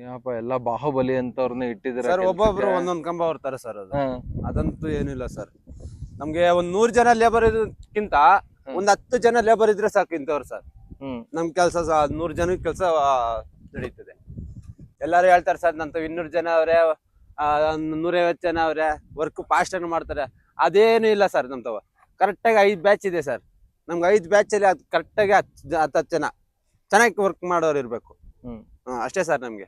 ಏನಪ್ಪ ಎಲ್ಲ ಬಾಹುಬಲಿ ಅಂತವ್ರನ್ನ ಇಟ್ಟಿದ್ದಾರೆ ಸರ್ ಒಬ್ಬೊಬ್ರು ಒಂದೊಂದು ಕಂಬ ಹೊರ್ತಾರೆ ಸರ್ ಅದು. ಅದಂತೂ ಏನಿಲ್ಲ ಸರ್. ನಮ್ಗೆ ಒಂದ್ ನೂರ್ ಜನ ಲೇಬರ್ ಇದಕ್ಕಿಂತ ಒಂದ್ ಹತ್ತು ಜನ ಲೇಬರ್ ಇದ್ರೆ ಸಾಕು ಇಂಥವ್ರು ಸರ್. ಹ್ಮ್. ನಮ್ ಕೆಲಸ ನೂರ್ ಜನ ಕೆಲಸ ನಡೀತದೆ. ಎಲ್ಲಾರು ಹೇಳ್ತಾರೆ ಸರ್ ನಂತ ಇನ್ನೂರ್ ಜನ ಅವ್ರೆ ನೂರೈವತ್ತು ಜನ ಅವ್ರೆ ವರ್ಕ್ ಫಾಸ್ಟ್ ಅನ್ನು ಮಾಡ್ತಾರೆ. ಅದೇನು ಇಲ್ಲ ಸರ್ ನಮ್ತವ ಕರೆಕ್ಟಾಗಿ ಐದು ಬ್ಯಾಚ್ ಇದೆ ಸರ್. ನಮ್ಗೆ ಐದು ಬ್ಯಾಚ್ ಅಲ್ಲಿ ಅದು ಕರೆಕ್ಟಾಗಿ ಹತ್ತು ಹತ್ತು ಜನ. ಚೆನ್ನಾಗಿ ವರ್ಕ್ ಮಾಡೋರು ಇರ್ಬೇಕು. ಹ್ಮ್. ಅಷ್ಟೇ ಸರ್ ನಮ್ಗೆ.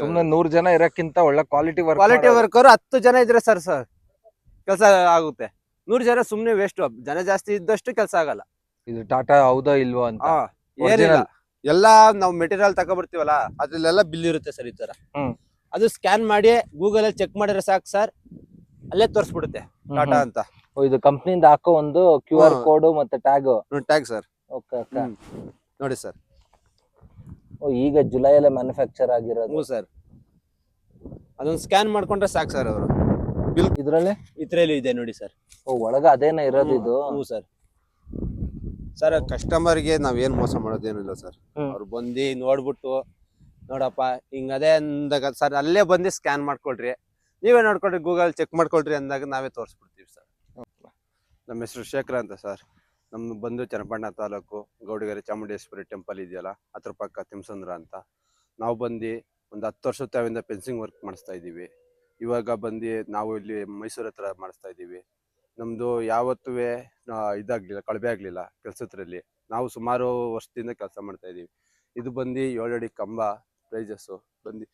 ಸುಮ್ನೆ ನೂರ್ ಜನ ಇರಕ್ಕಿಂತ ಒಳ್ಳೆ ಕ್ವಾಲಿಟಿ ವರ್ಕ್ ಕ್ವಾಲಿಟಿ ವರ್ಕರ್ ಹತ್ತು ಜನ ಇದ್ರೆ ಸರ್ ಸರ್ ಕೆಲಸ ಆಗುತ್ತೆ. ನೂರ್ ಜನ ಸುಮ್ನೆ ವೇಸ್ಟ್ ಜನ ಜಾಸ್ತಿ ಇದ್ದಷ್ಟು ಕೆಲಸ ಆಗಲ್ಲ. ಇದು ಟಾಟಾ ಹೌದಾ ಇಲ್ವಾ ಅಂತ. ಏನಿಲ್ಲ. ಎಲ್ಲಾ ನಾವು ಮೆಟೀರಿಯಲ್ ತಗೊಬರ್ತೀವಲ್ಲ ಅದ್ರಲ್ಲೆಲ್ಲ ಬಿಲ್ ಇರುತ್ತೆ ಸರ್ ಈ ತರ ಹ್ಮ್. ಅದು ಸ್ಕ್ಯಾನ್ ಮಾಡಿ ಗೂಗಲ್ ಅಲ್ಲಿ ಚೆಕ್ ಮಾಡಿದ್ರೆ ಸಾಕು ಸರ್ ಅಲ್ಲೇ ತೋರಿಸ್ಬಿಡುತ್ತೆ ಟಾಟಾ ಅಂತ. ಓ, ಇದು ಕಂಪ್ನಿಯಿಂದ ಹಾಕೋ ಒಂದು ಕ್ಯೂ ಆರ್ ಹಾ. ಕೋಡ್ ಮತ್ತೆ ಟ್ಯಾಗ್ ಟ್ಯಾಗ್ ಸರ್. ಓಕೆ ನೋಡಿ ಸರ್. ಈಗ ಜುಲೈ ಅಲ್ಲೇ ಮ್ಯಾನುಫ್ಯಾಕ್ಚರ್ ಆಗಿರೋದು. ಹ್ಞೂ ಸರ್. ಅದೊಂದು ಸ್ಕ್ಯಾನ್ ಮಾಡ್ಕೊಂಡ್ರೆ ಸಾಕು ಸರ್ ಅವರು. ಇದ್ರಲ್ಲಿ? ಇದ್ರಲ್ಲಿ ಇದೆ ನೋಡಿ ಸರ್. ಓ ಒಳಗ ಅದೇನ ಇರೋದು ಇದು? ಹ್ಞೂ ಸರ್. ಸರ್ ಕಸ್ಟಮರ್ಗೆ ನಾವೇನು ಮೋಸ ಮಾಡೋದೇನಿಲ್ಲ ಸರ್. ಅವ್ರು ಬಂದು ನೋಡ್ಬಿಟ್ಟು ನೋಡಪ್ಪ ಹಿಂಗ ಅದೇ ಅಂದಾಗ ಸರ್ ಅಲ್ಲೇ ಬಂದು ಸ್ಕ್ಯಾನ್ ಮಾಡ್ಕೊಳ್ರಿ. ನೀವೇ ನೋಡ್ಕೊಳ್ರಿ ಗೂಗಲ್ ಚೆಕ್ ಮಾಡ್ಕೊಳ್ರಿ ಅಂದಾಗ ನಾವೇ ತೋರಿಸ್ಬಿಡ್ತೀವಿ ಸರ್. ನಮ್ಮ ಹೆಸರು ಶೇಖರ್ ಅಂತ ಸರ್. ನಮ್ದು ಬಂದು ಚನ್ನಪಣ್ಣ ತಾಲೂಕು ಗೌಡಿಗೆರೆ ಚಾಮುಂಡೇಶ್ವರಿ ಟೆಂಪಲ್ ಇದೆಯಲ್ಲ ಅದ್ರ ಪಕ್ಕ ತಿಮ್ಸಂದ್ರ ಅಂತ. ನಾವು ಬಂದು ಒಂದು ಹತ್ತು ವರ್ಷದ ತಾವಿಂದ ಫೆನ್ಸಿಂಗ್ ವರ್ಕ್ ಮಾಡಿಸ್ತಾ ಇದ್ದೀವಿ. ಇವಾಗ ಬಂದು ನಾವು ಇಲ್ಲಿ ಮೈಸೂರು ಹತ್ರ ಮಾಡಿಸ್ತಾ ಇದ್ದೀವಿ. ನಮ್ಮದು ಯಾವತ್ತೂ ಇದಾಗಲಿಲ್ಲ ಕಳಬೆ ಆಗಲಿಲ್ಲ ಕೆಲಸದ್ರಲ್ಲಿ. ನಾವು ಸುಮಾರು ವರ್ಷದಿಂದ ಕೆಲಸ ಮಾಡ್ತಾ ಇದ್ದೀವಿ. ಇದು ಬಂದು ಏಳಡಿ ಕಂಬ ಪ್ರೈಜಸ್ಸು ಬಂದು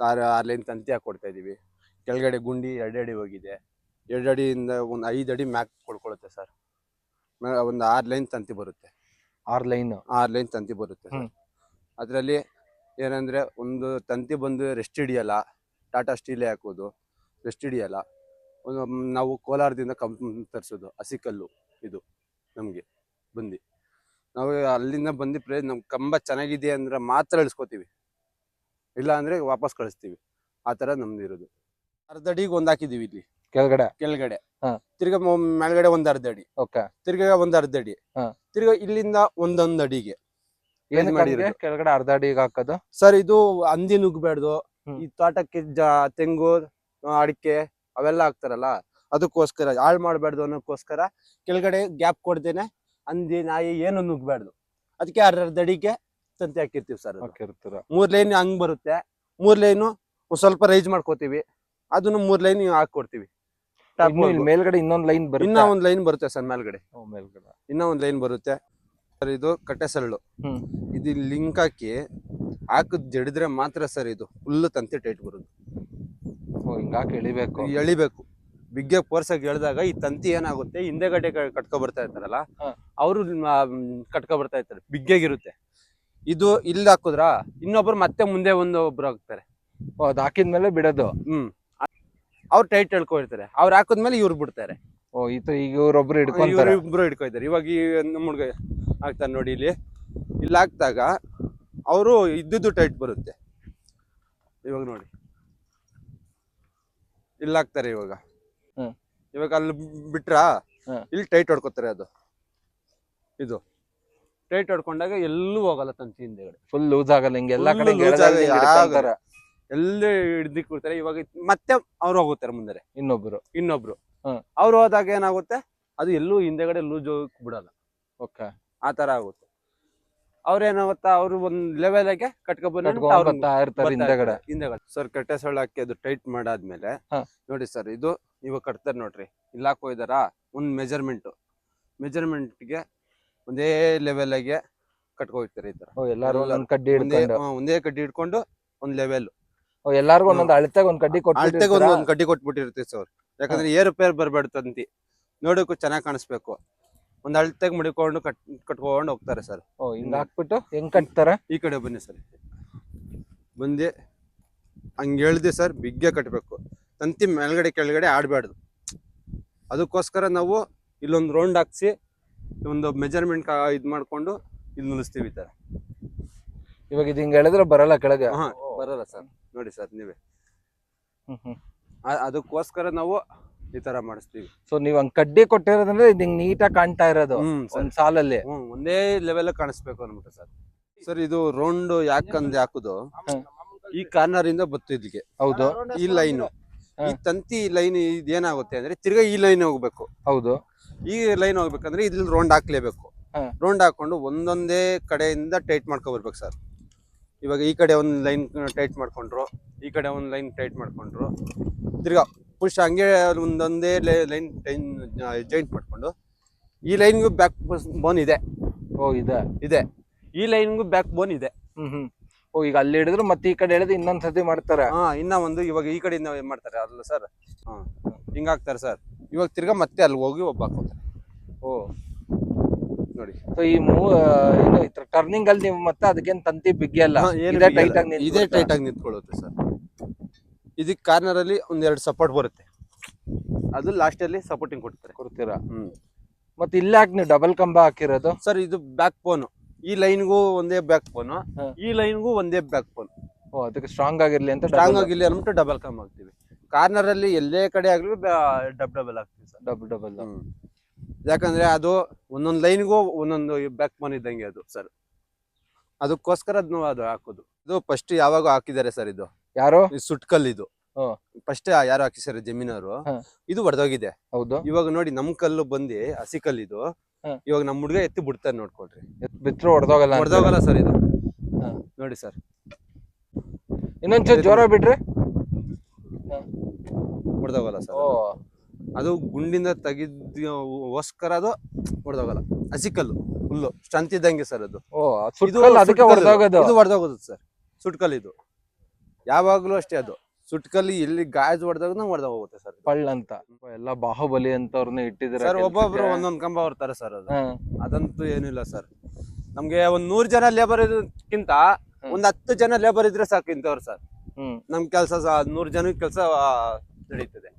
ಆರು ಆರು ಲೈನ್ ತಂತಿ ಹಾಕ್ಕೊಡ್ತಾ ಇದ್ದೀವಿ. ಕೆಳಗಡೆ ಗುಂಡಿ ಎರಡು ಅಡಿ ಹೋಗಿದೆ. ಎರಡು ಅಡಿಯಿಂದ ಒಂದು ಐದು ಅಡಿ ಮ್ಯಾಕ್ ಕೊಡ್ಕೊಳುತ್ತೆ ಸರ್. ಒಂದು ಆರು ಲೈನ್ ತಂತಿ ಬರುತ್ತೆ. R line. ಆರು ಲೈನ್ ತಂತಿ ಬರುತ್ತೆ ಹ್ಮ್. ಅದರಲ್ಲಿ ಏನಂದ್ರೆ ಒಂದು ತಂತಿ ಬಂದು ರೆಸ್ಟ್ ಹಿಡಿಯಲ್ಲ ಟಾಟಾ ಸ್ಟೀಲೇ ಹಾಕೋದು ರೆಸ್ಟ್ ಹಿಡಿಯಲ್ಲ ಒಂದು ಮ್, ನಾವು ಕೋಲಾರದಿಂದ ಕಂಪ್ ತರಿಸೋದು ಹಸಿಕಲ್ಲು ಇದು ನಮಗೆ ಬಂದು. ನಾವು ಅಲ್ಲಿಂದ ಬಂದು ಪ್ರೇ ನಮ್ಮ ಕಂಬ ಚೆನ್ನಾಗಿದೆ ಅಂದ್ರೆ ಮಾತ್ರ ಇಳಿಸ್ಕೋತೀವಿ. ಇಲ್ಲ ಅಂದರೆ ವಾಪಸ್ ಕಳಿಸ್ತೀವಿ. ಆ ಥರ ನಮ್ದು ಇರೋದು. ಅರ್ಧ ಅಡಿಗೆ ಒಂದು ಹಾಕಿದ್ದೀವಿ ಇಲ್ಲಿ. ಕೆಳಗಡೆ? ಕೆಳಗಡೆ. ಹಾ. ತಿರ್ಗಾ ಮೊ- ಮೇಲ್ಗಡೆ ಒಂದ್ ಅರ್ಧ ಅಡಿ. ಓಕೆ. ತಿರ್ಗ ಒಂದ್ ಅರ್ಧ ಅಡಿ. ಹಾ. ತಿರ್ಗಾ ಇಲ್ಲಿಂದ ಒಂದೊಂದ್ ಅಡಿಗೆ. ಏನ್ ಮಾಡಿರೋದು. ಮಾಡಿದ್ರೆ ಕೆಳಗಡೆ ಅರ್ಧ ಅಡಿಗೆ ಹಾಕೋದು? ಸರ್ ಇದು ಹಂದಿ ನುಗ್ಬೇಡ್ದು ಹ್ಮ್. ಈ ತೋಟಕ್ಕೆ ಜ ತೆಂಗು ಆ, ಅಡಿಕೆ ಅವೆಲ್ಲ ಹಾಕ್ತಾರಲ್ಲ ಅದಕ್ಕೋಸ್ಕರ ಹಾಳು ಮಾಡಬಾರ್ದು ಅನ್ನೋಕ್ಕೋಸ್ಕರ ಕೆಳಗಡೆ ಗ್ಯಾಪ್ ಕೊಡ್ದೇನೆ ಹಂದಿ ನಾಯಿ ಏನು ನುಗ್ಬಾರ್ದು ಅದಕ್ಕೆ ಅರ್ಧ ಅರ್ಧ ಅಡಿಗೆ ತಂತಿ ಹಾಕಿರ್ತೀವಿ ಸರ್ ಹಾಕಿರ್ತೀರ? ಮೂರ್ ಲೈನ್ ಹಂಗ್ ಬರುತ್ತೆ. ಮೂರ್ ಲೈನು ಒಂದ್ ಸ್ವಲ್ಪ ರೈಸ್ ಮಾಡ್ಕೋತೀವಿ. ಅದನ್ನು ಮೂರ್ ಲೈನ್ ಹಾಕೊಡ್ತೀವಿ ಇನ್ನು ಇಲ್ಲಿ ಮೇಲ್ಗಡೆ ಇನ್ನೊಂದ್ ಲೈನ್ ಇನ್ನ ಬರುತ್ತೆ ಒಂದ್ ಲೈನ್ ಬರುತ್ತೆ ಸರ್ ಮೇಲ್ಗಡೆ. ಓ, ಮೇಲ್ಗಡೆ. ಇನ್ನ ಒಂದ್ ಲೈನ್ ಬರುತ್ತೆ. ಸರ್ ಇದು ಕಟ್ಟೆ ಸರಳು ಹ್ಮ್. ಇದು ಲಿಂಕ್ ಹಾಕಿ ಹಾಕದ್ ಜಡಿದ್ರೆ ಮಾತ್ರ ಸರ್ ಇದು. ಫುಲ್ ತಂತಿ ಟೈಟ್ ಬರುತ್ತೆ ಓ ಹಿಂಗಾಕಿ ಎಳಿಬೇಕು. ಎಳಿಬೇಕು. ಬಿಗ್ಗೆ ಪೋರ್ಸಾಗಿ ಎಳ್ದಾಗ ಈ ತಂತಿ ಏನಾಗುತ್ತೆ? ಹಿಂದೆಗಡೆ ಕ- ಕಟ್ಕೊ ಬರ್ತಾ ಇರ್ತಾರಲ್ಲ ಹಾ. ಅವರು ಕಟ್ಕೊ ಬರ್ತಾ ಇರ್ತಾರೆ. ಬಿಗ್ಗೆಗಿರುತ್ತೆ ಇದು ಇಲ್ಲಿ ಹಾಕುದ್ರ? ಇನ್ನೊಬ್ರು ಮತ್ತೆ ಮುಂದೆ ಒಂದು ಒಬ್ರು ಹಾಕ್ತಾರೆ. ಓ ಅದ್ ಹಾಕಿದ್ಮೇಲೆ ಬಿಡೋದು. ಹ್ಮ್. ಅವ್ರು ಟೈಟ್ ಹೇಳ್ಕೊಂಡಿರ್ತಾರೆ ಅವ್ರು ಹಾಕಿದ್ಮೇಲೆ ಇವ್ರು ಬಿಡ್ತಾರೆ. ಓ ಇತ್ತು ಈಗ ಇವ್ರೊಬ್ರು ಇವ್ರು ಹಿಡ್ಕೊಂತಾರೆ. ಇಬ್ರು ಹಿಡ್ಕೊಯ್ತಾರೆ ಇವಾಗ ಈ ನಮ್ಮ ಹುಡ್ಗ ಹಾಕ್ತಾರೆ ನೋಡಿ ಇಲ್ಲಿ. ಇಲ್ಲಿ ಹಾಕ್ದಾಗ ಅವರು ಇದ್ದಿದ್ದು ಟೈಟ್ ಬರುತ್ತೆ. ಇವಾಗ ನೋಡಿ. ಇಲ್ಲಿ ಹಾಕ್ತಾರೆ ಇವಾಗ. ಹ್ಮ್. ಇವಾಗ ಅಲ್ಲಿ ಬಿಟ್ರಾ ಹ್ಮ್. ಇಲ್ಲಿ ಟೈಟ್ ಹೊಡ್ಕೊತಾರೆ ಅದು. ಇದು. ಟೈಟ್ ಹೊಡ್ಕೊಂಡಾಗ ಎಲ್ಲೂ ಹೋಗಲ್ಲ ತಂತಿ ಹಿಂದೆ ಫುಲ್ ಲೂಸ್ ಆಗಲ್ಲ ಹಿಂಗೆ ಎಲ್ಲಾ Full ಕಡೆ loose ಗೆಳೆದಾಗಿ ಆಗಿ ಹಿಂಗ್ ಹಿಡ್ಕೊಂತಾರೆ. ಎಲ್ಲೇ ಹಿಡ್ದಿ ಬಿಡ್ತಾರೆ. ಇವಾಗ ಮತ್ತೆ ಅವ್ರು ಹೋಗುತ್ತಾರೆ ಮುಂದೆ. ಇನ್ನೊಬ್ರು. ಇನ್ನೊಬ್ರು. ಅವ್ರು ಹೋದಾಗ ಏನಾಗುತ್ತೆ? ಅದು ಎಲ್ಲೂ ಹಿಂದೆಗಡೆ ಲೂಸ್ ಹೋಗಕ್ ಬಿಡಲ್ಲ. ಓಕೆ. ಆ ತರ ಆಗುತ್ತೆ. ಅವ್ರೇನಾಗುತ್ತಾ ಅವ್ರು ಒಂದ್ ಲೆವೆಲ್ ಆಗಿ ಹಿಂದೆಗಡೆ. ಹಿಂದೆಗಡೆ. ಸರ್ ಕಟ್ಟೆ ಸೊಳ್ಳೆ ಹಾಕಿ ಅದು ಟೈಟ್ ಮಾಡಾದ್ಮೇಲೆ. ನೋಡಿ ಸರ್ ಇದು ಇವಾಗ ಕಟ್ತಾರೆ ನೋಡ್ರಿ. ಇಲ್ಲಿ ಹಾಕೋಯ್ದಾರ ಒಂದ್ ಮೆಜರ್ಮೆಂಟ್ ಮೆಜರ್ಮೆಂಟ್ಗೆ ಒಂದೇ ಲೆವೆಲ್ ಆಗಿ ಕಟ್ಕೊ ಹೋಗ್ತಾರೆ ಈ ತರ. ಓ ಎಲ್ಲಾರು ಎಲ್ಲರೂ ಒಂದೊಂದ್ ಕಡ್ಡಿ ಒಂದೇ ಹಿಡ್ಕೊಂಡು. ಒಂದೇ ಕಡ್ಡಿ ಹಿಡ್ಕೊಂಡು ಒಂದ್ ಲೆವೆಲ್ ಎಲ್ಲಾರ್ಗು ಒಂದೊಂದು ಅಳತೆಗೆ ಒಂದ್ ಕಡ್ಡಿ ಅಳ್ತೆಗೆ ಕೊಟ್ಟು ಒಂದ್ ಕಡ್ಡಿ ಕೊಟ್ಬಿಟ್ಟಿರ್ತೀವಿ ಸರ್. ಯಾಕಂದ್ರೆ ಏರುಪೇರು ಪೇರ್ ತಂತಿ. ನೋಡೋಕು ಚೆನ್ನಾಗಿ ಕಾಣಿಸ್ಬೇಕು. ಒಂದ್ ಅಳತೆಗೆ ಮುಡಿಕೊಂಡು ಕಟ್ ಕಟ್ಕೊಂಡು ಹೋಗ್ತಾರೆ ಸರ್. ಓ ಹಿಂಗ್ ಹಾಕ್ಬಿಟ್ಟು ಹೆಂಗ್ ಕಟ್ತಾರ? ಈ ಕಡೆ ಬನ್ನಿ ಸರ್. ಬಂದಿ ಹಂಗೆ ಹೇಳ್ದೆ ಸರ್ ಬಿಗ್ಗೆ ಕಟ್ಟಬೇಕು ತಂತಿ ಮೇಲ್ಗಡೆ ಕೆಳಗಡೆ ಆಡಬಾರ್ದು. ಅದಕ್ಕೋಸ್ಕರ ನಾವು ಇಲ್ಲೊಂದು ರೌಂಡ್ ಹಾಕ್ಸಿ ಒಂದು ಮೆಜರ್ಮೆಂಟ್ ಇದು ಮಾಡ್ಕೊಂಡು ಇಲ್ಲಿ ನಿಲ್ಲಿಸ್ತೀವಿ ಈ ಥರ ಇವಾಗ ಇದು ಹಿಂಗ್ ಎಳೆದ್ರೆ ಬರಲ್ಲ ಕೆಳಗೆ. ಹಾ. ಬರಲ್ಲ ಸರ್. ನೋಡಿ ಸರ್ ನೀವೇ. ಆ- ಅದಕ್ಕೋಸ್ಕರ ನಾವು ಈ ತರ ಮಾಡಿಸ್ತೀವಿ. ಸೊ ನೀವ್ ಹಂಗ್ ಕಡ್ಡಿ ಕೊಟ್ಟಿರೋದಂದ್ರೆ ಇದು ಹಿಂಗ್ ನೀಟಾಗಿ ಕಾಣ್ತಾ ಇರೋದು ಹ್ಮ್ ಒಂದ್ ಸಾಲಲ್ಲಿ. ಹ್ಮ್ ಒಂದೇ ಲೆವೆಲ್ ಕಾಣಿಸ್ಬೇಕು ಅನ್ಬಿಟ್ಟು ಸರ್. ಸರ್ ಇದು ರೌಂಡ್ ಯಾಕಂದ್ ಹಾಕುದು? ಈ ಕಾರ್ನರ್ ಇಂದ ಬತ್ತು ಇಲ್ಲಿಗೆ ಹೌದು. ಈ ಲೈನ್. ಈ ತಂತಿ ಲೈನ್ ಇದೇನಾಗುತ್ತೆ ಅಂದ್ರೆ ತಿರ್ಗಾ ಈ ಲೈನ್ ಹೋಗ್ಬೇಕು. ಹೌದು. ಈ ಲೈನ್ ಹೋಗ್ಬೇಕಂದ್ರೆ ಇಲ್ಲಿ ರೌಂಡ್ ಹಾಕ್ಲೇಬೇಕು. ಹಾ. ರೌಂಡ್ ಹಾಕೊಂಡು ಒಂದೊಂದೇ ಕಡೆಯಿಂದ ಟೈಟ್ ಮಾಡ್ಕೊ ಬರ್ಬೇಕು ಸರ್. ಇವಾಗ ಈ ಕಡೆ ಒಂದು ಲೈನ್ ಟೈಟ್ ಮಾಡ್ಕೊಂಡ್ರು ಈ ಕಡೆ ಒಂದು ಲೈನ್ ಟೈಟ್ ಮಾಡ್ಕೊಂಡ್ರು. ತಿರ್ಗಾ ಪುಷ್ ಹಂಗೆ ಒಂದೊಂದೇ ಲೈನ್ ಟೈನ್ ಜಾಯಿಂಟ್ ಮಾಡಿಕೊಂಡು ಈ ಲೈನ್ಗೂ ಬ್ಯಾಕ್ ಬೋನ್ ಇದೆ. ಓ ಇದೆ. ಇದೆ. ಈ ಲೈನ್ಗೂ ಬ್ಯಾಕ್ ಬೋನ್ ಇದೆ. ಹ್ಞೂ ಹ್ಞೂ ಓ ಈಗ ಅಲ್ಲಿ ಹಿಡಿದ್ರು ಮತ್ತೆ ಈ ಕಡೆ ಹಿಡಿದು ಇನ್ನೊಂದು ಸತಿ ಮಾಡ್ತಾರೆ. ಹಾ ಇನ್ನೂ ಒಂದು ಇವಾಗ ಈ ಕಡೆಯಿಂದ ಏನು ಮಾಡ್ತಾರೆ ಅಲ್ಲ ಸರ್? ಹಾ ಹಿಂಗಾಗ್ತಾರೆ ಸರ್. ಇವಾಗ ತಿರ್ಗಾ ಮತ್ತೆ ಅಲ್ಲಿ ಹೋಗಿ ಒಬ್ಬ ಹಾಕೋತಾರೆ ಓ. ನೋಡಿ. ಸೊ ಈ ಮೂ ಏನು ಟರ್ನಿಂಗ್ ಅಲ್ಲಿ ನೀವು ಮತ್ತೆ ಅದಕ್ಕೇನು ತಂತಿ ಬಿಗಿಯಲ್ಲ ಇದೇ ಟೈಟ್ ಆಗಿ ಇದೇ ಟೈಟ್ ಆಗಿ ನಿಂತ್ಕೊಳ್ಳುತ್ತೆ ಸರ್ ಇದಕ್ಕೆ ಕಾರ್ನರ್ ಅಲ್ಲಿ ಒಂದೆರಡು ಸಪೋರ್ಟ್ ಬರುತ್ತೆ. ಅದು ಲಾಸ್ಟ್ ಅಲ್ಲಿ ಸಪೋರ್ಟಿಂಗ್ ಕೊಡ್ತಾರೆ. ಕೊಡ್ತೀರಾ? ಹ್ಮ್. ಮತ್ತೆ ಇಲ್ಲಿ ಯಾಕೆ ನೀವು ಡಬಲ್ ಕಂಬ ಹಾಕಿರೋದು? ಸರ್ ಇದು ಬ್ಯಾಕ್ ಫೋನ್ ಈ ಲೈನ್ಗೂ ಒಂದೇ ಬ್ಯಾಕ್ ಫೋನ್. ಈ ಲೈನ್ಗೂ ಒಂದೇ ಬ್ಯಾಕ್ ಫೋನ್ ಓ ಅದಕ್ಕೆ ಸ್ಟ್ರಾಂಗ್ ಆಗಿರ್ಲಿ ಅಂತ ಸ್ಟ್ರಾಂಗ್ ಆಗಿರಲಿ ಅಂದ್ಬಿಟ್ಟು ಡಬಲ್ ಕಂಬ ಹಾಕ್ತೀವಿ. ಕಾರ್ನರ್ ಅಲ್ಲಿ ಎಲ್ಲೇ ಕಡೆ ಆಗ್ಲಿ ಡಬ್ ಡಬಲ್ ಹಾಕ್ತೀವಿ ಸರ್ ಡಬಲ್ ಡಬಲ್ ಯಾಕಂದ್ರೆ ಅದು ಒಂದೊಂದು ಲೈನ್ಗೂ ಒಂದೊಂದು ಬ್ಯಾಕ್ ಬೋನ್ ಇದ್ದಂಗೆ ಅದು ಸರ್ ಅದಕ್ಕೋಸ್ಕರ ಅದನ್ನು ಅದು ಹಾಕೋದು. ಇದು ಫಸ್ಟ್ ಯಾವಾಗ ಹಾಕಿದ್ದಾರೆ ಸರ್ ಇದು. ಯಾರು? ಇದು ಸುಟ್ಕಲ್ ಇದು. ಫಸ್ಟ್ ಯಾರು ಹಾಕಿದ್ದಾರೆ ಜಮೀನವರು. ಹಾ. ಇದು ಹೊಡೆದೋಗಿದೆ ಹೌದು. ಇವಾಗ ನೋಡಿ ನಮ್ ಕಲ್ಲು ಬಂದು ಹಸಿ ಕಲ್ಲು ಇದು. ಇವಾಗ ನಮ್ ಹುಡುಗ ಎತ್ತಿ ಬಿಡ್ತಾರೆ ನೋಡ್ಕೊಳ್ರಿ. ಬಿಟ್ರು ಹೊಡೆದೋಗಲ್ಲ ಹೊಡೆದೋಗಲ್ಲ ಸರ್ ಇದು. ನೋಡಿ ಸರ್ ಇನ್ನೊಂದು ಜ್ವರ ಬಿಡ್ರಿ ಹೊಡೆದೋಗಲ್ಲ ಸರ್ ಅದು ಗುಂಡಿಂದ ತೆಗೆದೋಸ್ಕರ ಅದು ಹೊಡೆದೋಗಲ್ಲ ಹಸಿ ಹುಲ್ಲು. ಸ್ಟ್ರಂತ್ ಇದ್ದಂಗೆ ಸರ್ ಅದು. ಅದಕ್ಕೆ ಹೊಡೆದೋಗೋದು ಇದು ಹೊಡೆದೋಗೋದು ಸರ್. ಸುಟ್ಕಲ್ ಇದು. ಯಾವಾಗ್ಲೂ ಅಷ್ಟೇ ಅದು. ಸುಟ್ಕಲ್ಲಿ ಎಲ್ಲಿ ಗಾಜ್ ಹೊಡೆದಾಗ ಹೊಡೆದಾಗ ಹೋಗುತ್ತೆ ಸರ್ ಪಳ್ಳ ಅಂತ. ಎಲ್ಲ ಬಾಹುಬಲಿ ಅಂತವ್ರನ್ನ ಇಟ್ಟಿದ್ದಾರೆ ಸರ್. ಒಬ್ಬೊಬ್ರು ಒಂದೊಂದ್ ಕಂಬ ಹೊರ್ತಾರೆ ಸರ್ ಅದು. ಅದಂತೂ ಏನಿಲ್ಲ ಸರ್. ನಮ್ಗೆ ಒಂದ್ ನೂರ್ ಜನ ಲೇಬರ್ ಇದಕ್ಕಿಂತ ಒಂದ್ ಹತ್ತು ಜನ ಲೇಬರ್ ಇದ್ರೆ ಸಾಕು ಇಂಥವ್ರು ಸರ್. ಹ್ಮ್. ನಮ್ ಕೆಲಸ ನೂರ್ ಜನಕ್ಕೆ ಕೆಲಸ ನಡೀತದೆ.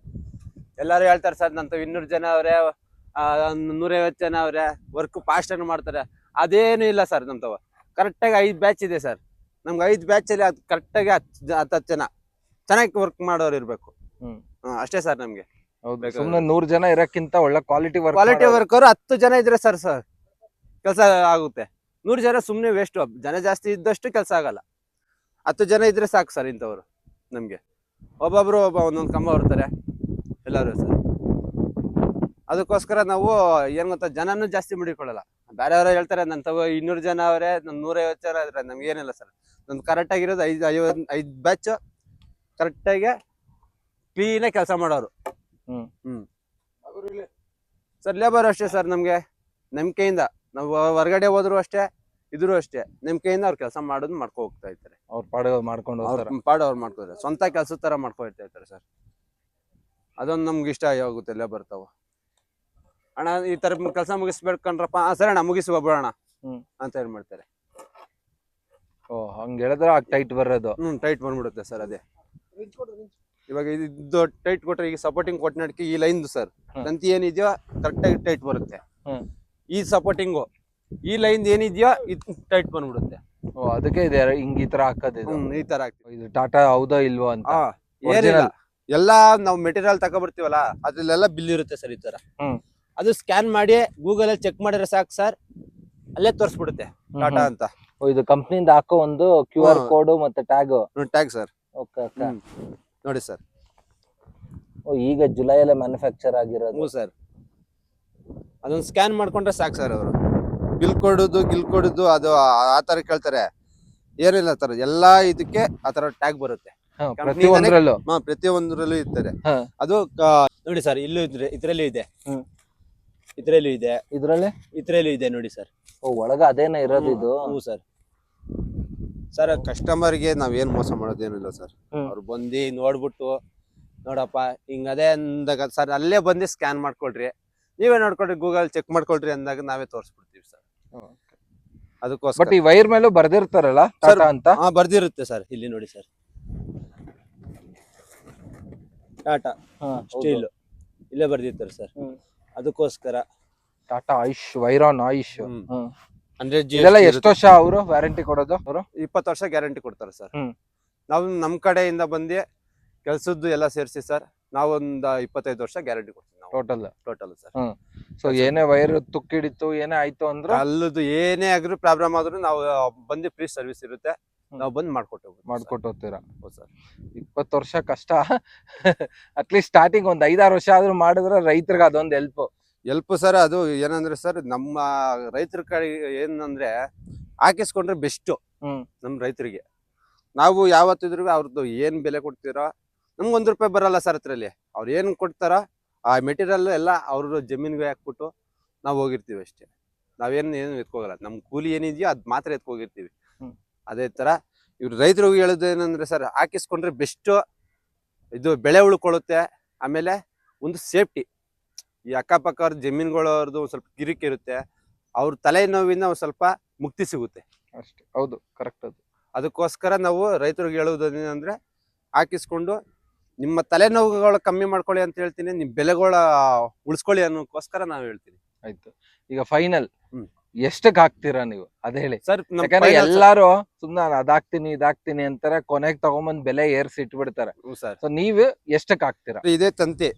ಎಲ್ಲಾರು ಹೇಳ್ತಾರೆ ಸರ್ ನಂತ ಇನ್ನೂರು ಜನ ಅವ್ರೆ ನೂರೈವತ್ತು ಜನ ಅವ್ರೆ ವರ್ಕ್ ಫಾಸ್ಟ್ ಆಗಿ ಮಾಡ್ತಾರೆ. ಅದೇನು ಇಲ್ಲ ಸರ್ ನಮ್ತವ ಕರೆಕ್ಟಾಗಿ ಐದು ಬ್ಯಾಚ್ ಇದೆ ಸರ್. ನಮ್ಗೆ ಐದು ಬ್ಯಾಚ್ ಅಲ್ಲಿ ಅದು ಕರೆಕ್ಟಾಗಿ ಹತ್ತು ಹತ್ತು ಜನ. ಚೆನ್ನಾಗಿ ವರ್ಕ್ ಮಾಡೋರು ಇರಬೇಕು. ಅಷ್ಟೇ ಸರ್ ನಮ್ಗೆ. ನೂರು ಸುಮ್ನೆ ನೂರ್ ಜನ ಇರಕ್ಕಿಂತ ಒಳ್ಳೆ ಕ್ವಾಲಿಟಿ ವರ್ಕ್ ಕ್ವಾಲಿಟಿ ವರ್ಕರ್ ಹತ್ತು ಜನ ಇದ್ರೆ ಸರ್ ಸರ್ ಕೆಲಸ ಆಗುತ್ತೆ. ನೂರು ಜನ ಸುಮ್ಮನೆ ವೇಸ್ಟ್ ಜನ ಜಾಸ್ತಿ ಇದ್ದಷ್ಟು ಕೆಲಸ ಆಗಲ್ಲ. ಹತ್ತು ಜನ ಇದ್ರೆ ಸಾಕು ಸರ್ ಇಂಥವ್ರು ನಮಗೆ. ಒಬ್ಬೊಬ್ರು ಒಬ್ಬ ಒಂದೊಂದು ಕಂಬ ಬರ್ತಾರೆ ಎಲ್ಲರೂ ಸರ್. ಅದಕ್ಕೋಸ್ಕರ ನಾವು ಏನ್ ಗೊತ್ತಾ ಜನನು ಜಾಸ್ತಿ ಮುಡಿಕೊಳ್ಳಲ್ಲ. ಬೇರೆಯವರು ಹೇಳ್ತಾರೆ ನನ್ನ ತಗೋ ಇನ್ನೂರು ಜನ ಅವರೇ ನನ್ನ ನೂರೈವತ್ತು ಜನ ಇದ್ರೆ ನಮ್ಗೆ ಏನಿಲ್ಲ ಸರ್. ನಮ್ದು ಕರೆಕ್ಟ್ ಆಗಿರೋದು ಐದು ಐವತ್ತು ಐದು ಬ್ಯಾಚ್ ಕರೆಕ್ಟಾಗಿ ಕ್ಲೀನಾಗಿ ಕೆಲಸ ಮಾಡೋರು. ಹ್ಮ್. ಹ್ಮ್. ಸರ್ ಲೇಬರ್ ಅಷ್ಟೇ ಸರ್ ನಮ್ಗೆ. ನಂಬಿಕೆಯಿಂದ ನಾವು ಹೊರಗಡೆ ಹೋದ್ರು ಅಷ್ಟೇ ಇದ್ರು ಅಷ್ಟೇ. ನಂಬಿಕೆಯಿಂದ ಅವ್ರು ಕೆಲಸ ಮಾಡೋದು ಮಾಡ್ಕೊ ಹೋಗ್ತಾ ಇರ್ತಾರೆ ಅವ್ರ ಪಾಡು ಮಾಡ್ಕೊಂಡು ಪಾಡು ಅವ್ರು ಮಾಡ್ಕೋತಾರೆ ಸ್ವಂತ ಕೆಲಸ ತರ ಮಾಡ್ಕೊ ಇರ್ತಾ ಇರ್ತಾರೆ ಸರ್. ಅದೊಂದು ನಮ್ಗೆ ಇಷ್ಟ ಆಗುತ್ತೆ ಎಲ್ಲ ಬರ್ತಾವ. ಅಣ್ಣ ಈ ತರ ಕೆಲಸ ಮುಗಿಸ್ಬೇಕಂದ್ರಪ್ಪ ಸರಿ ಅಣ್ಣ ಮುಗಿಸಿ ಬರೋಣ. ಅಂತ ಹೇಳಿ ಮಾಡ್ತಾರೆ? ಓ ಹಂಗ ಹೇಳಿದ್ರೆ ಆ ಟೈಟ್ ಬರೋದು. ಹ್ಮ್ ಟೈಟ್ ಬಂದ್ಬಿಡುತ್ತೆ ಸರ್ ಅದೇ. ಇವಾಗ ಇದು ಟೈಟ್ ಕೊಟ್ರೆ ಈಗ ಸಪೋರ್ಟಿಂಗ್ ಕೊಟ್ಟಿನಡ್ಕೆ ಈ ಲೈನ್ ಸರ್. ತಂತಿ ಏನಿದೆಯೋ ಕರೆಕ್ಟಾಗಿ ಟೈಟ್ ಬರುತ್ತೆ. ಈ ಸಪೋರ್ಟಿಂಗು ಈ ಲೈನ್ ಏನಿದೆಯೋ ಇದು ಟೈಟ್ ಬಂದ್ಬಿಡುತ್ತೆ. ಓ ಅದಕ್ಕೆ ಇದೆ ಹಿಂಗ್ ಈ ತರ ಹಾಕೋದು ಈ ತರ ಹಾಕ್ತೀವಿ. ಇದು ಟಾಟಾ ಹೌದೋ ಇಲ್ವೋ ಅಂತ. ಆ, ಎಲ್ಲಾ ನಾವು ಮೆಟೀರಿಯಲ್ ತಗೊಬರ್ತೀವಲ್ಲ ಅದ್ರಲ್ಲೆಲ್ಲ ಬಿಲ್ ಇರುತ್ತೆ ಸರ್ ಈ ತರ. ಹ್ಮ್. ಅದು ಸ್ಕ್ಯಾನ್ ಮಾಡಿ ಗೂಗಲ್ ಅಲ್ಲಿ ಚೆಕ್ ಮಾಡಿದ್ರೆ ಸಾಕು ಸರ್ ಅಲ್ಲೇ ತೋರಿಸ್ಬಿಡುತ್ತೆ. ಟಾಟಾ ಅಂತ. ಓ, ಇದು ಕಂಪ್ನಿಯಿಂದ ಹಾಕೋ ಒಂದು ಕ್ಯೂ ಆರ್. ಕೋಡ್ ಮತ್ತೆ tag tag sir okay okay ನೋಡಿ ಸರ್ ಓ ಈಗ ಜುಲೈ ಅಲ್ಲೇ ಮ್ಯಾನುಫ್ಯಾಕ್ಚರ್ ಆಗಿರೋದು ಸರ್ ಅದನ್ನ ಸ್ಕ್ಯಾನ್ ಮಾಡ್ಕೊಂಡ್ರೆ ಸಾಕು ಸರ್ ಅವರು. ಬಿಲ್ ಕೊಡೋದು ಗಿಲ್ ಕೊಡೋದು ಅದು ಆ- ಆ ತರ ಕೇಳ್ತಾರೆ. ಏನಿಲ್ಲ ತರ ಎಲ್ಲಾ ಇದಕ್ಕೆ ಆ ತರ ಟ್ಯಾಗ್ ಬರುತ್ತೆ. ಪ್ರತಿಯೊಂದ್ರಲ್ಲೂ ಹಾ ಪ್ರತಿಯೊಂದರಲ್ಲೂ ಇರ್ತಾರೆ ಹಾ. ಅದು ಕ- ನೋಡಿ ಸರ್ ಇಲ್ಲೂ ಇದ್ರೆ ಇದ್ರಲ್ಲೂ ಇದೆ. ಹ್ಮ್. ಇದ್ರಲ್ಲೂ ಇದೆ. ಇದ್ರಲ್ಲಿ? ಇದ್ರಲ್ಲೂ ಇದೆ ನೋಡಿ ಸರ್. ಓ ಒಳಗ ಅದೇನ ಇರೋದು ಇದು? ಹ್ಞೂ ಸರ್. ಸರ್ ಕಸ್ಟಮರ್ಗೆ ನಾವೇನ್ ಮೋಸ ಮಾಡೋದೇನಿಲ್ಲ ಸರ್. ಹ್ಮ್. ಅವ್ರು ಬಂದು ನೋಡ್ಬಿಟ್ಟು ನೋಡಪ್ಪ ಹಿಂಗ ಅದೇ ಅಂದಾಗ ಸರ್ ಅಲ್ಲೇ ಬಂದು ಸ್ಕ್ಯಾನ್ ಮಾಡ್ಕೊಳ್ರಿ. ನೀವೇ ನೋಡ್ಕೊಳ್ರಿ ಗೂಗಲ್ ಚೆಕ್ ಮಾಡ್ಕೊಳ್ರಿ ಅಂದಾಗ ನಾವೇ ತೋರಿಸ್ಬಿಡ್ತೀವಿ ಸರ್. ಬಟ್ ಅದಕ್ಕೋಸ್ಕರ. ಈ ವೈರ್ ಮೇಲೂ ಬರ್ದಿರ್ತಾರಲ್ಲ ಸರ್ ಟಾಟಾ ಅಂತ? ಹಾ ಬರ್ದಿರುತ್ತೆ ಸರ್ ಇಲ್ಲಿ ನೋಡಿ ಸರ್. ಟಾಟಾ. ಸ್ಟೀಲ್. ಇಲ್ಲೇ ಬರ್ದಿರ್ತಾರೆ ಸರ್. ಅದಕ್ಕೋಸ್ಕರ. ಟಾಟಾ ಆಯುಷ್ ವೈರಾನ್ ಆಯುಷ್. ಅಂದ್ರೆ ಇದೆಲ್ಲ ಎಷ್ಟು ವರ್ಷ ಅವರು ವ್ಯಾರಂಟಿ ಕೊಡೋದು ಅವರು? ಇಪ್ಪತ್ತು ವರ್ಷ ಗ್ಯಾರಂಟಿ ಕೊಡ್ತಾರೆ ಸರ್. ನಾವು ನಮ್ಮ ಕಡೆಯಿಂದ ಬಂದು ಕೆಲಸದ್ದು ಎಲ್ಲ ಸೇರಿಸಿ ಸರ್ ನಾವೊಂದು ಇಪ್ಪತ್ತೈದು ವರ್ಷ ಗ್ಯಾರಂಟಿ ಕೊಡ್ತೀವಿ ನಾವು. Total total sir. ಸೊ ಏನೇ ವೈರ್ ತುಕ್ಕಿಡಿತು ಏನೇ ಆಯ್ತು ಅಂದ್ರೆ ಅಲ್ಲದು ಏನೇ ಆಗ್ರೂ ಪ್ರಾಬ್ಲಮ್ ಆದ್ರೂ ನಾವು ಬಂದು ಫ್ರೀ ಸರ್ವಿಸ್ ಇರುತ್ತೆ. ನಾವು ಬಂದು ಮಾಡ್ಕೊಟ್ಟು. ಮಾಡ್ಕೊಟ್ಟು ಹೋಗ್ತೀರಾ? ಸರ್. ಇಪ್ಪತ್ತು ವರ್ಷ ಕಷ್ಟ. ಅಟ್ಲೀಸ್ಟ್ ಸ್ಟಾರ್ಟಿಂಗ್ ಒಂದ್ ಐದಾರು ವರ್ಷ ಆದ್ರೂ ಮಾಡಿದ್ರೆ ರೈತರಿಗೆ ಅದೊಂದು ಹೆಲ್ಪ್ ಎಲ್ಪ್ ಸರ್ ಅದು. ಏನಂದ್ರೆ ಸರ್ ನಮ್ಮ ರೈತರ ಕಡೆ ಏನಂದ್ರೆ ಹಾಕಿಸ್ಕೊಂಡ್ರೆ ಬೆಸ್ಟ್ ಹ್ಮ್. ನಮ್ಮ ರೈತರಿಗೆ. ನಾವು ಯಾವತ್ತಿದ್ರು ಅವ್ರದ್ದು ಏನ್ ಬೆಲೆ ಕೊಡ್ತೀರೋ ನಮ್ಗೆ ಒಂದ್ ರೂಪಾಯಿ ಬರಲ್ಲ ಸರ್ ಹತ್ರಲ್ಲಿ ಅವ್ರು ಏನ್ ಕೊಡ್ತಾರೋ ಆ ಮೆಟೀರಿಯಲ್ ಎಲ್ಲ ಅವ್ರ ಜಮೀನ್ಗೆ ಹಾಕ್ಬಿಟ್ಟು ನಾವು ಹೋಗಿರ್ತೀವಿ ಅಷ್ಟೇ. ನಾವೇನು ಏನು ಎತ್ಕೋಗಲ್ಲ. ನಮ್ಮ ಕೂಲಿ ಏನಿದೆಯೋ ಅದು ಮಾತ್ರ ಎತ್ಕೋಗಿರ್ತೀವಿ. ಅದೇ ತರ ಇವ್ರು ರೈತರು ಹೇಳೋದು ಏನಂದ್ರೆ ಸರ್ ಹಾಕಿಸ್ಕೊಂಡ್ರೆ ಬೆಸ್ಟು ಇದು ಬೆಳೆ ಉಳ್ಕೊಳ್ಳುತ್ತೆ. ಆಮೇಲೆ ಒಂದು ಸೇಫ್ಟಿ ಈ ಅಕ್ಕಪಕ್ಕ ಅವ್ರ ಜಮೀನುಗಳವ್ರದ್ದು ಒಂದು ಸ್ವಲ್ಪ ಕಿರಿಕಿರುತ್ತೆ ಅವ್ರ ತಲೆನೋವಿಂದ ಒಂದು ಸ್ವಲ್ಪ ಮುಕ್ತಿ ಸಿಗುತ್ತೆ. ಅಷ್ಟೇ. ಹೌದು ಕರೆಕ್ಟ್ ಅದು. ಅದಕ್ಕೋಸ್ಕರ ನಾವು ರೈತರಿಗೆ ಹೇಳೋದು ಏನಂದ್ರೆ ಹಾಕಿಸ್ಕೊಂಡು ನಿಮ್ಮ ತಲೆನೋವುಗಳು ಕಮ್ಮಿ ಮಾಡ್ಕೊಳ್ಳಿ ಅಂತ ಹೇಳ್ತೀನಿ. ನಿಮ್ಮ ಬೆಲೆಗಳ ಉಳಿಸ್ಕೊಳ್ಳಿ ಅನ್ನೋಕ್ಕೋಸ್ಕರ ನಾವು ಹೇಳ್ತೀನಿ. ಆಯ್ತು. ಈಗ ಫೈನಲ್ ಹ್ಮ್. ಎಷ್ಟಕ್ ಹಾಕ್ತೀರಾ ನೀವು? ಅದ್ ಹೇಳಿ. ಸರ್ ಯಾಕಂದ್ರೆ ಎಲ್ಲಾರು ಸುಮ್ನ ಅದಾಕ್ತೀನಿ ಇದಾಕ್ತೀನಿ ಅಂತಾರೆ ಕೊನೆಗ್ ತಗೊಂಬಂದ್ ಬೆಲೆ ಏರ್ಸಿ ಇಟ್ಬಿಡ್ತಾರೆ. ಸರ್. ಸೊ ನೀವು ಎಷ್ಟಕ್ ಹಾಕ್ತೀರಾ ಇದೇ ತಂತಿ.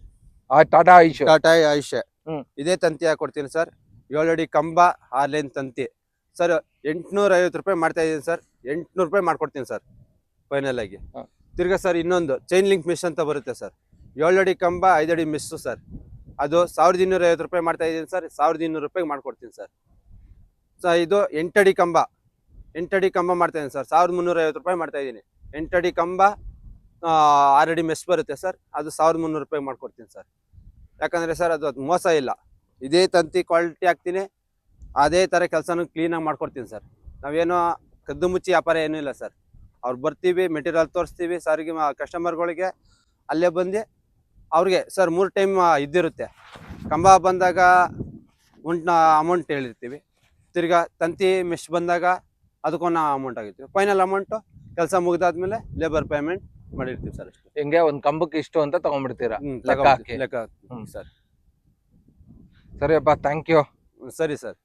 ಆ ಟಾಟಾ ಆಯುಷ್ ಟಾಟಾ ಆಯುಷ್ ಹ್ಮ್. ಇದೇ ತಂತಿ ಹಾಕೊಡ್ತೀನಿ ಸರ್? ಏಳಡಿ ಕಂಬ ಆರ್ಲೈನ್ ತಂತಿ. ಸರ್ ಎಂಟ್ನೂರ ಐವತ್ತು ರೂಪಾಯಿ ಮಾಡ್ತಾ ಇದ್ದೀನಿ ಸರ್. ಎಂಟ್ನೂರು ರೂಪಾಯಿ ಮಾಡ್ಕೊಡ್ತೀನಿ ಸರ್. ಫೈನಲ್ ಆಗಿ. ತಿರ್ಗ ತಿರ್ಗಾ ಸರ್ ಇನ್ನೊಂದು. ಚೈನ್ ಲಿಂಕ್ ಮಿಸ್ ಅಂತ ಬರುತ್ತೆ ಸರ್. ಏಳಡಿ ಕಂಬ ಐದಡಿ ಮಿಸ್ಸು ಸರ್. ಅದು ಸಾವಿರದ ಇನ್ನೂರ ಐವತ್ತು ರೂಪಾಯಿ ಮಾಡ್ತಾ ಇದ್ದೀನಿ ಸರ್. ಸಾವಿರದ ಇನ್ನೂರು ರೂಪಾಯಿಗೆ ಮಾಡ್ಕೊಡ್ತೀನಿ ಸರ್. ಸರ್ ಇದು ಎಂಟಡಿ ಕಂಬ. ಎಂಟಡಿ ಕಂಬ ಮಾಡ್ತಾ ಇದ್ದೀನಿ ಸರ್. ಸಾವಿರದ ಮುನ್ನೂರ ಐವತ್ತು ರೂಪಾಯಿ ಮಾಡ್ತಾ ಇದ್ದೀನಿ ಎಂಟಡಿ ಕಂಬ ಆರಡಿ ಮೆಸ್ ಬರುತ್ತೆ ಸರ್. ಅದು ಸಾವಿರದ ಮುನ್ನೂರು ರೂಪಾಯಿ ಮಾಡ್ಕೊಡ್ತೀನಿ ಸರ್. ಯಾಕಂದರೆ ಸರ್ ಅದು ಅದು ಮೋಸ ಇಲ್ಲ. ಇದೇ ತಂತಿ ಕ್ವಾಲಿಟಿ ಹಾಕ್ತೀನಿ. ಅದೇ ಥರ ಕೆಲಸನೂ ಕ್ಲೀನಾಗಿ ಮಾಡ್ಕೊಡ್ತೀನಿ ಸರ್. ನಾವೇನೋ ಕದ್ದು ಮುಚ್ಚಿ ವ್ಯಾಪಾರ ಏನೂ ಇಲ್ಲ ಸರ್. ಅವ್ರು ಬರ್ತೀವಿ ಮೆಟೀರಿಯಲ್ ತೋರಿಸ್ತೀವಿ ಸಾರಿಗೆ ಕಸ್ಟಮರ್ಗಳಿಗೆ ಅಲ್ಲೇ ಬಂದು ಅವ್ರಿಗೆ ಸರ್ ಮೂರು ಟೈಮ್ ಇದ್ದಿರುತ್ತೆ. ಕಂಬ ಬಂದಾಗ ಉಂಟು ಅಮೌಂಟ್ ಹೇಳಿರ್ತೀವಿ. ತಿರ್ಗಾ ತಂತಿ ಮೆಶ್ ಬಂದಾಗ ಅದಕ್ಕೊಂದು ಅಮೌಂಟ್ ಆಗಿರ್ತೀವಿ ಫೈನಲ್ ಅಮೌಂಟು ಕೆಲಸ ಮುಗಿದಾದ್ಮೇಲೆ ಲೇಬರ್ ಪೇಮೆಂಟ್ ಮಾಡಿರ್ತೀವಿ ಸರ್ ಅಷ್ಟೇ ಹಿಂಗೆ ಒಂದ್ ಕಂಬಕ್ಕೆ ಇಷ್ಟು ಅಂತ ತಗೊಂಡ್ಬಿಡ್ತೀರಾ ಲೆಕ್ಕ. ಹಾಕಿ. ಲೆಕ್ಕ ಹಾಕಿ. ಹ್ಮ್. ಸರ್ ಸರಿಯಪ್ಪ ಥ್ಯಾಂಕ್ ಯು ಸರಿ ಸರ್